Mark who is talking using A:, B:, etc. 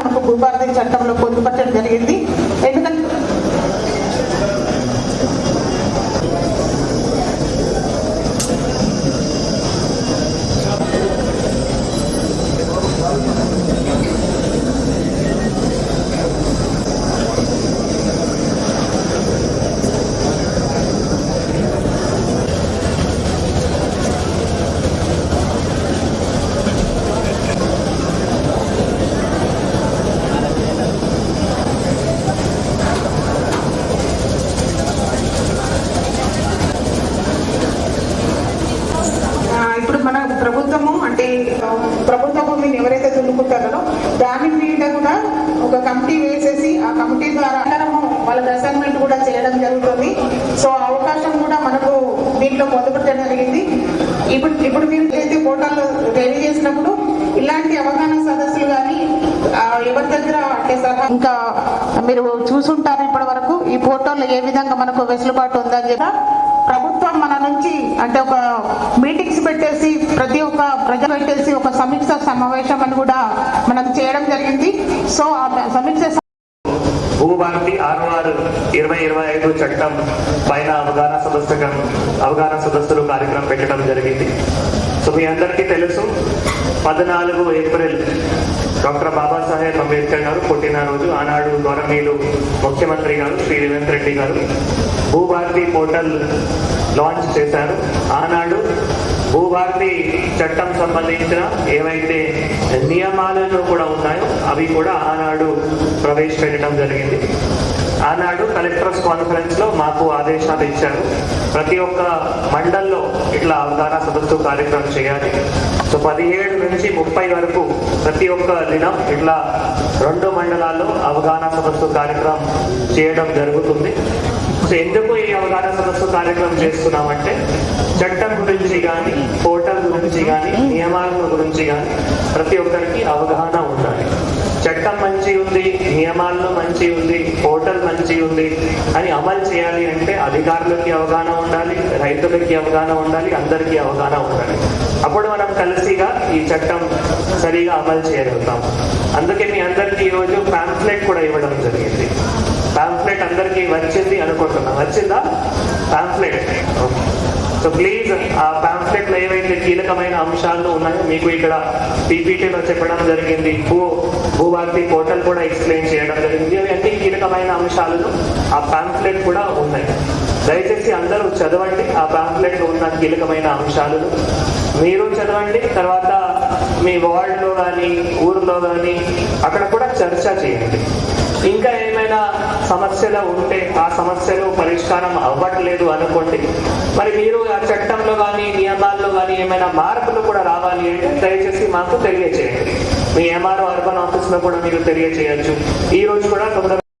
A: మనకు భూభారతి చట్టంలో పొందుపరచడం జరిగింది ఎందుకంటే ఆ, ఇప్పుడు మన ప్రభుత్వము అంటే ఆ, ప్రభుత్వ భూమిని ఎవరైతే దున్నుకుంటారో దాని మీద కూడా ఒక కమిటీ వేసేసి ఆ కమిటీ ద్వారా అందరము వాళ్ళ అసైన్మెంట్ కూడా చేయడం జరుగుతుంది. సో అవకాశం కూడా మనకు దీంట్లో పొందుపరచడం జరిగింది. ఇప్పుడు ఇప్పుడు మీరు ఏదైతే పోర్టల్ రెడీ చేసినప్పుడు ఇలాంటి అవగాహన సదస్సులు కానీ ఎవరి దగ్గర అంటే సలహా ఇంకా మీరు చూసుంటారు ఇప్పటి వరకు ఈ పోర్టల్లో ఏ విధంగా మనకు వెసులుబాటు ఉందని చెప్పి. ప్రభుత్వం మన నుంచి అంటే ఒక మీటింగ్స్ పెట్టేసి ప్రతి ఒక్క ప్రజ పెట్టేసి ఒక సమీక్ష సమావేశం అని కూడా మనకు చేయడం జరిగింది. సో ఆ సమీక్ష
B: భూభారతి ఆరు ఆరు ఇరవై ఇరవై ఐదు చట్టం పైన అవగాహన సదస్సుకం అవగాహన సదస్సులు కార్యక్రమం పెట్టడం జరిగింది. సో మీ అందరికీ తెలుసు పద్నాలుగు ఏప్రిల్ డాక్టర్ బాబాసాహెబ్ అంబేద్కర్ గారు పుట్టినరోజు. ఆనాడు గౌరవనీయులు ముఖ్యమంత్రి గారు శ్రీ రేవంత్ రెడ్డి గారు భూభారతి పోర్టల్ లాంచ్ చేశారు. ఆనాడు భూభారతి చట్టం సంబంధించిన ఏవైతే నియమాలలో కూడా ఉన్నాయో అవి కూడా ఆనాడు ప్రవేశపెట్టడం జరిగింది. ఆనాడు కలెక్టర్స్ కాన్ఫరెన్స్లో మాకు ఆదేశాలు ఇచ్చారు. ప్రతి ఒక్క మండల్లో ఇట్లా అవగాహన సదస్సు కార్యక్రమం చేయాలి. సో పదిహేడు నుంచి ముప్పై వరకు ప్రతి ఒక్క దినం ఇట్లా రెండు మండలాల్లో అవగాహన సదస్సు కార్యక్రమం చేయడం జరుగుతుంది. సో ఎందుకు ఈ అవగాహన సదస్సు కార్యక్రమం చేస్తున్నామంటే చట్టం గురించి కానీ పోర్టల్ గురించి కానీ నియమాల గురించి కానీ ప్రతి ఒక్కరికి అవగాహన ఉండాలి. చట్టం మంచి ఉంది నియమాల్లో మంచి ఉంది పోర్టల్ మంచి ఉంది అని అమలు చేయాలి అంటే అధికారులకి అవగాహన ఉండాలి రైతులకి అవగాహన ఉండాలి అందరికీ అవగాహన ఉండాలి. అప్పుడు మనం కలిసిగా ఈ చట్టం సరిగా అమలు చేయగలుగుతాం అందుకే మీ అందరికీ ఈరోజు పాంప్లెట్ కూడా ఇవ్వడం జరిగింది. పాంప్లెట్ అందరికీ వచ్చింది అనుకుంటున్నాం. వచ్చిందా? పాంప్లెట్ సో ప్లీజ్ ఆ పాంప్లెట్లో ఏవైతే కీలకమైన అంశాలు ఉన్నాయో మీకు ఇక్కడ పీపీటీలో చెప్పడం జరిగింది. భూ భూభారతి పోర్టల్ కూడా ఎక్స్ప్లెయిన్ చేయడం జరిగింది. అవి అన్ని కీలకమైన అంశాలను ఆ పాంప్లెట్ కూడా ఉన్నాయి. దయచేసి అందరూ చదవండి ఆ పాంప్లెట్లో ఉన్న కీలకమైన అంశాలను. మీరు చదవండి తర్వాత మీ వార్డులో కానీ ఊరిలో కానీ అక్కడ కూడా చర్చ చేయండి. ఇంకా ఏమైనా సమస్యలు ఉంటే ఆ సమస్యలు పరిష్కారం అవ్వట్లేదు అనుకోండి. మరి మీరు ఆ చట్టంలో కానీ నియమాల్లో కానీ ఏమైనా మార్పులు కూడా రావాలి అంటే దయచేసి మాకు తెలియచేయండి. మీ ఎంఆర్ఓ అర్బన్ ఆఫీస్లో కూడా మీరు తెలియచేయచ్చు. ఈ రోజు కూడా తొందరగా